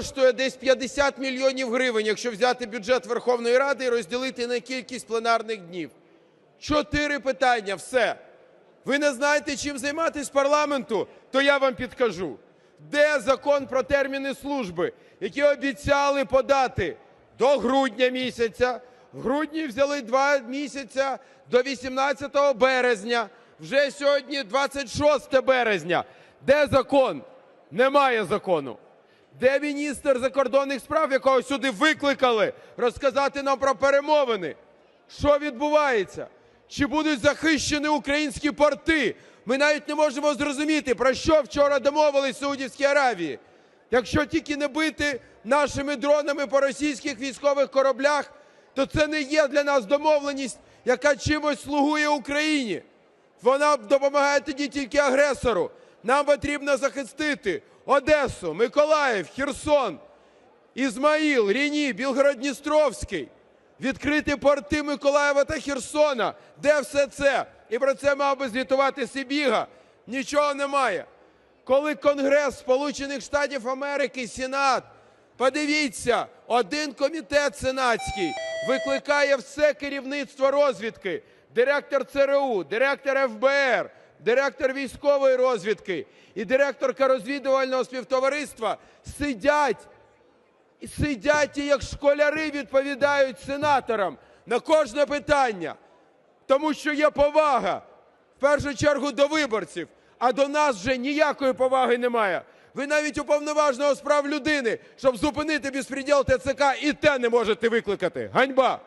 коштує десь 50 мільйонів гривень, якщо взяти бюджет Верховної Ради і розділити на кількість пленарних днів. Чотири питання, все. Ви не знаєте, чим займатися парламенту? То я вам підкажу. Де закон про терміни служби, які обіцяли подати до грудня місяця? В грудні взяли два місяця до 18 березня. Вже сьогодні 26 березня. Де закон? Немає закону. Де міністр закордонних справ, якого сюди викликали, розказати нам про перемовини? Що відбувається? Чи будуть захищені українські порти? Ми навіть не можемо зрозуміти, про що вчора домовились в Саудівській Аравії. Якщо тільки не бити нашими дронами по російських військових кораблях, то це не є для нас домовленість, яка чимось слугує Україні. Вона допомагає тоді тільки агресору. Нам потрібно захистити Одесу, Миколаїв, Херсон, Ізмаїл, Ріні, Білгород-Дністровський, відкрити порти Миколаєва та Херсона. Де все це? І про це мав би звітувати Сибіга. Нічого немає. Коли Конгрес Сполучених Штатів Америки, Сенат, подивіться, один комітет сенатський викликає все керівництво розвідки, директор ЦРУ, директор ФБР, директор військової розвідки і директорка розвідувального співтовариства сидять сидять і як школяри відповідають сенаторам на кожне питання, тому що є повага в першу чергу до виборців, а до нас вже ніякої поваги немає. Ви навіть уповноваженого з прав людини, щоб зупинити безпреділ ТЦК, і те не можете викликати. Ганьба!